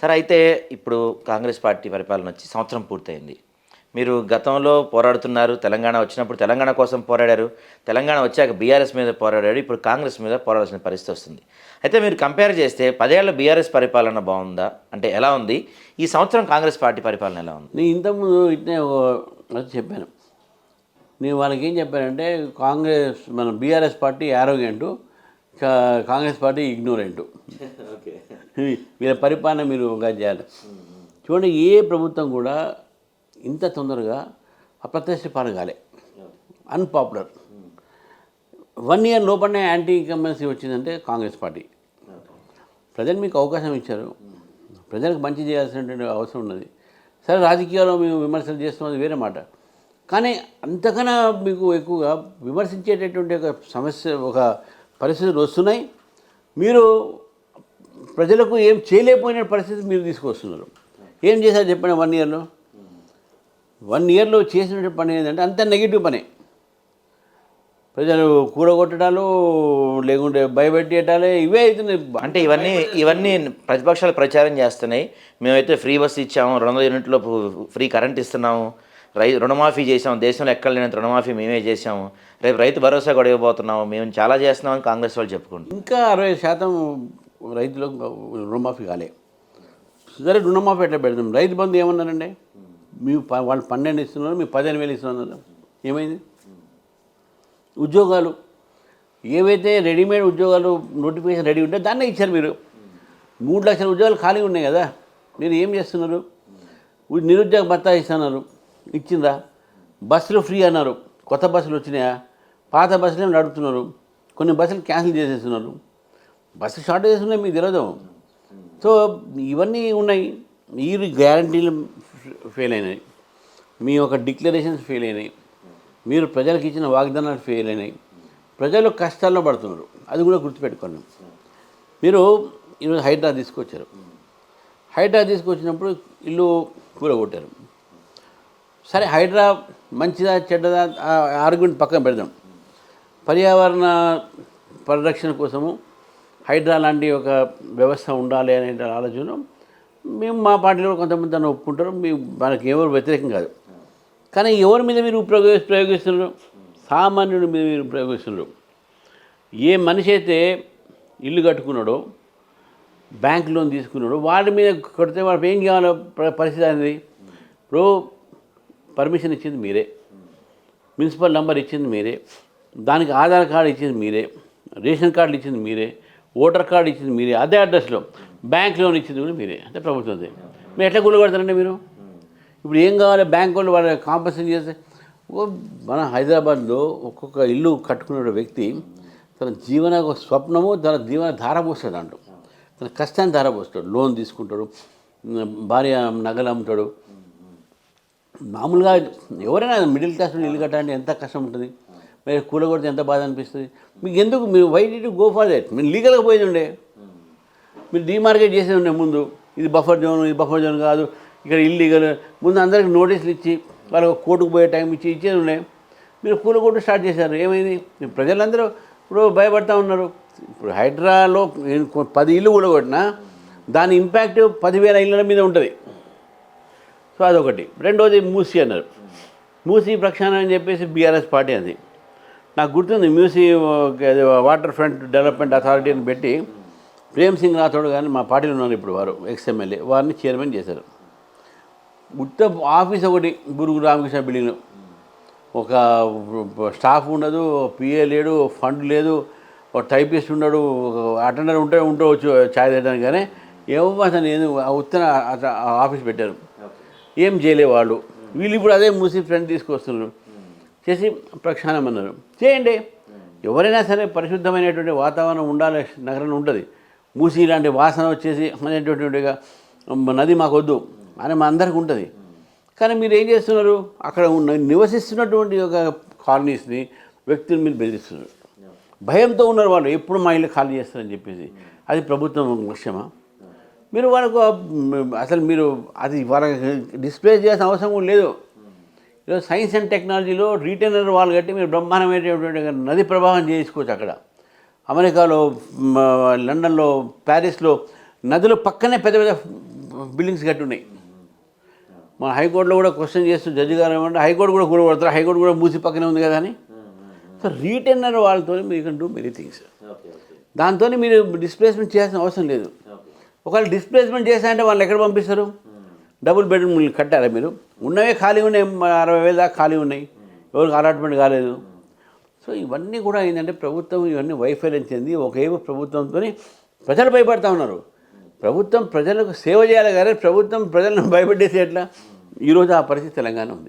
సరే అయితే ఇప్పుడు కాంగ్రెస్ పార్టీ పరిపాలన వచ్చి సంవత్సరం పూర్తయింది. మీరు గతంలో పోరాడుతున్నారు తెలంగాణ వచ్చినప్పుడు తెలంగాణ కోసం పోరాడారు తెలంగాణ వచ్చాక బీఆర్ఎస్ మీద పోరాడారు ఇప్పుడు కాంగ్రెస్ మీద పోరాడాల్సిన పరిస్థితి వస్తుంది. అయితే మీరు కంపేర్ చేస్తే పదేళ్ళ బీఆర్ఎస్ పరిపాలన బాగుందా? అంటే ఎలా ఉంది? ఈ సంవత్సరం కాంగ్రెస్ పార్టీ పరిపాలన ఎలా ఉంది? నేను ఇంతకుముందు ఇట్నే చెప్పాను. నేను వాళ్ళకి ఏం చెప్పానంటే కాంగ్రెస్ మన BRS party arrogant Congress party ignorant. వీళ్ళ పరిపాలన మీరు చేయాలి. చూడండి ఏ ప్రభుత్వం కూడా ఇంత తొందరగా అప్రత్యక్ష పాలన కాలే. అన్పాపులర్ వన్ ఇయర్ లోపలనే యాంటీ ఇన్కంబెన్సీ వచ్చిందంటే కాంగ్రెస్ పార్టీ. ప్రజలు మీకు అవకాశం ఇచ్చారు. ప్రజలకు మంచి చేయాల్సినటువంటి అవసరం ఉన్నది. సరే రాజకీయాల్లో మేము విమర్శలు చేస్తున్నది వేరే మాట. కానీ అంతకన్నా మీకు ఎక్కువగా విమర్శించేటటువంటి ఒక సమస్య ఒక పరిస్థితులు వస్తున్నాయి. మీరు ప్రజలకు ఏం చేయలేకపోయిన పరిస్థితి మీరు తీసుకొస్తున్నారు. ఏం చేశారు చెప్పండి వన్ ఇయర్లో? వన్ ఇయర్లో చేసిన పని ఏంటంటే అంత నెగిటివ్ పనే. ప్రజలు కూడగొట్టడాలు లేకుంటే భయపెట్టేటాలే ఇవే అవుతున్నాయి. అంటే ఇవన్నీ ఇవన్నీ ప్రతిపక్షాలు ప్రచారం చేస్తున్నాయి. మేమైతే ఫ్రీ బస్ ఇచ్చాము రెండు వందల యూనిట్లో ఫ్రీ కరెంట్ ఇస్తున్నాము. రై రుణమాఫీ చేసాము దేశంలో ఎక్కడ లేనంత రుణమాఫీ మేమే చేసాము రేపు రైతు భరోసా కూడా ఇవ్వబోతున్నాము. మేము చాలా చేస్తున్నామని కాంగ్రెస్ వాళ్ళు చెప్పుకుంటాం ఇంకా అరవై శాతం రైతులకు రుణమాఫీ కాలే. సరే రుణమాఫీ ఎట్లా పెడతాం రైతు బంధు ఏమన్నారండి? మీ ప- వాళ్ళు పన్నెండు ఇస్తున్నారు మీ పదిహేను వేలు ఇస్తున్నారు. ఏమైంది? ఉద్యోగాలు. ఏవైతే రెడీమేడ్ ఉద్యోగాలు నోటిఫికేషన్ రెడీ ఉంటే దాన్నే ఇచ్చారు మీరు. మూడు లక్షల ఉద్యోగాలు ఖాళీ ఉన్నాయి కదా. మీరు ఏం చేస్తున్నారు? నిరుద్యోగ భత్తా ఇస్తున్నారు. ఇచ్చిందా? బస్సులు ఫ్రీ అన్నారు. కొత్త బస్సులు వచ్చినాయా? పాత బస్సులు నడుపుతున్నారు? కొన్ని బస్సులు క్యాన్సిల్ చేసేస్తున్నారు. బస్సు షార్టేజెస్ ఉన్నాయి మీకు తెలియదు సో ఇవన్నీ ఉన్నాయి. మీరు గ్యారంటీలు ఫెయిల్ అయినాయి. మీ యొక్క డిక్లరేషన్స్ ఫెయిల్ అయినాయి. మీరు ప్రజలకు ఇచ్చిన వాగ్దానాలు ఫెయిల్ అయినాయి. ప్రజలు కష్టాల్లో పడుతున్నారు. అది కూడా గుర్తుపెట్టుకోండి. మీరు ఈరోజు హైడ్రా తీసుకొచ్చారు. హైడ్రా తీసుకొచ్చినప్పుడు ఇల్లు కూలగొట్టారు. సరే హైడ్రా మంచిదా చెడ్డదా ఆర్గ్యుమెంట్ పక్కన పెడదాం. పర్యావరణ పరిరక్షణ కోసము హైడ్రా లాంటి ఒక వ్యవస్థ ఉండాలి అనే ఆలోచన మేము మా పార్టీలో కొంతమంది దాన్ని ఒప్పుకుంటారు. మేము మనకి ఎవరు వ్యతిరేకం కాదు. కానీ ఎవరి మీద మీరు ప్రయోగ ప్రయోగిస్తున్నారు? సామాన్యుడి మీద మీరు ప్రయోగిస్తున్నారు. ఏ మనిషి అయితే ఇల్లు కట్టుకున్నాడో బ్యాంక్ లోన్ తీసుకున్నాడో వాడి మీద కొడితే వాళ్ళకి ఏం కావాలో? పరిస్థితి అనేది? ఇప్పుడు పర్మిషన్ ఇచ్చింది మీరే. మున్సిపల్ నెంబర్ ఇచ్చింది మీరే. దానికి ఆధార్ కార్డు ఇచ్చింది మీరే. రేషన్ కార్డులు ఇచ్చింది మీరే. ఓటర్ కార్డు ఇచ్చింది మీరే. అదే అడ్రస్లో బ్యాంక్ లోన్ ఇచ్చింది కూడా మీరే. అంటే ప్రభుత్వంది మీరు ఎట్లా కూలగొడతారండి మీరు? ఇప్పుడు ఏం కావాలి? బ్యాంక్ వాళ్ళు వాళ్ళ కాంపన్సేషన్ చేస్తే మన హైదరాబాద్లో ఒక్కొక్క ఇల్లు కట్టుకునే వ్యక్తి తన జీవన ఒక స్వప్నము తన జీవన ధారపోస్తాడు అంటూ తన కష్టాన్ని ధారపోస్తాడు. లోన్ తీసుకుంటాడు. భార్య నగలు అమ్ముతాడు. మామూలుగా ఎవరైనా మిడిల్ క్లాస్ నుండి ఇల్లు కట్టాలంటే ఎంత కష్టం ఉంటుంది? మీరు కూలగొడితే ఎంత బాధ అనిపిస్తుంది? మీకు ఎందుకు? మీరు వైట్ ఇటు గో ఫర్ దట్. మీరు లీగల్గా పోయి ఉండే. మీరు డీమార్కెట్ చేసేది ఉండే ముందు. ఇది బఫర్ జోన్ ఇది బఫర్ జోన్ కాదు. ఇక్కడ ఇల్లీగల్. ముందు అందరికి నోటీసులు ఇచ్చి వాళ్ళకి కోర్టుకు పోయే టైం ఇచ్చి ఇచ్చేది ఉండే. మీరు కూలగొట్టు స్టార్ట్ చేశారు. ఏమైంది? ప్రజలందరూ ఇప్పుడు భయపడతా ఉన్నారు. ఇప్పుడు హైడ్రాలో పది ఇల్లు కూలగొట్టినా దాని ఇంపాక్ట్ పదివేల ఇళ్ళ మీద ఉంటుంది. సో అదొకటి. రెండోది మూసీ అన్నారు. మూసి ప్రక్షాళన అని చెప్పేసి బీఆర్ఎస్ పార్టీ అది. నాకు గుర్తుంది Musi water front development authority అని పెట్టి ప్రేమ్ సింగ్ రాథోడ్ కానీ మా పార్టీలో ఉన్నారు ఇప్పుడు వారు ఎక్స్ఎమ్మెల్యే వారిని చైర్మన్ చేశారు. ఉత్త ఆఫీస్ ఒకటి గురుగు రామకృష్ణ బిల్డింగ్ ఒక స్టాఫ్ ఉండదు పిఏ లేడు ఫండ్ లేదు ఒక టైపిస్ట్ ఉండడు ఒక అటెండర్ ఉంటే ఉండవచ్చు ఛాయ్ తాగడానికి కానీ ఏమో అసలు నేను ఆ ఉత్తర ఆఫీస్ పెట్టారు. ఏం చేయలే వాళ్ళు వీళ్ళు ఇప్పుడు అదే మూసి ఫ్రెండ్ తీసుకొస్తున్నారు. చేసి ప్రక్షాళన అన్నారు చేయండి. ఎవరైనా సరే పరిశుద్ధమైనటువంటి వాతావరణం ఉండాలి నగరంలో ఉంటుంది. మూసి ఇలాంటి వాసన వచ్చేసి అనేటటువంటిగా నది మాకు వద్దు అని మా అందరికి ఉంటుంది. కానీ మీరు ఏం చేస్తున్నారు? అక్కడ ఉన్న నివసిస్తున్నటువంటి ఒక కాలనీస్ని వ్యక్తులు మీరు బెదిరిస్తున్నారు. భయంతో ఉన్నారు వాళ్ళు. ఎప్పుడు మా ఇల్లు ఖాళీ చేస్తారని చెప్పేసి. అది ప్రభుత్వం లక్ష్యమా? మీరు వాళ్ళకు అసలు మీరు అది వాళ్ళకి డిస్ప్లే చేయాల్సిన అవసరం కూడా లేదు. ఈరోజు సైన్స్ అండ్ టెక్నాలజీలో రీటైనర్ వాళ్ళు కట్టి మీరు బ్రహ్మాండమైనటువంటి నది ప్రవాహం చేసుకోవచ్చు అక్కడ. అమెరికాలో లండన్లో ప్యారిస్లో నదుల పక్కనే పెద్ద పెద్ద బిల్డింగ్స్ కట్టి ఉన్నాయి. మన హైకోర్టులో కూడా క్వశ్చన్ చేస్తూ జడ్జి గారు ఏమంటే హైకోర్టు కూడా కూడబడతారు హైకోర్టు కూడా మూసి పక్కనే ఉంది కదా అని. సో రీటెన్నర్ వాళ్ళతో మీరు కెన్ డూ మెనీ థింగ్స్ దాంతో మీరు డిస్ప్లేస్మెంట్ చేయాల్సిన అవసరం లేదు. ఒకవేళ డిస్ప్లేస్మెంట్ చేశారంటే వాళ్ళు ఎక్కడ పంపిస్తారు? డబుల్ బెడ్రూమ్ కట్టారా మీరు? ఉన్నవే ఖాళీ ఉన్నాయి అరవై వేలు దాకా ఖాళీ ఉన్నాయి. ఎవరికి అలాట్మెంట్ కాలేదు. సో ఇవన్నీ కూడా ఏంటంటే ప్రభుత్వం ఇవన్నీ వైఫల్యం చెంది ఒకేమో ప్రభుత్వంతో ప్రజలు భయపడతా ఉన్నారు. ప్రభుత్వం ప్రజలకు సేవ చేయాలి కానీ ప్రభుత్వం ప్రజలను భయపెట్టేసి ఎట్లా? ఈరోజు ఆ పరిస్థితి తెలంగాణ ఉంది.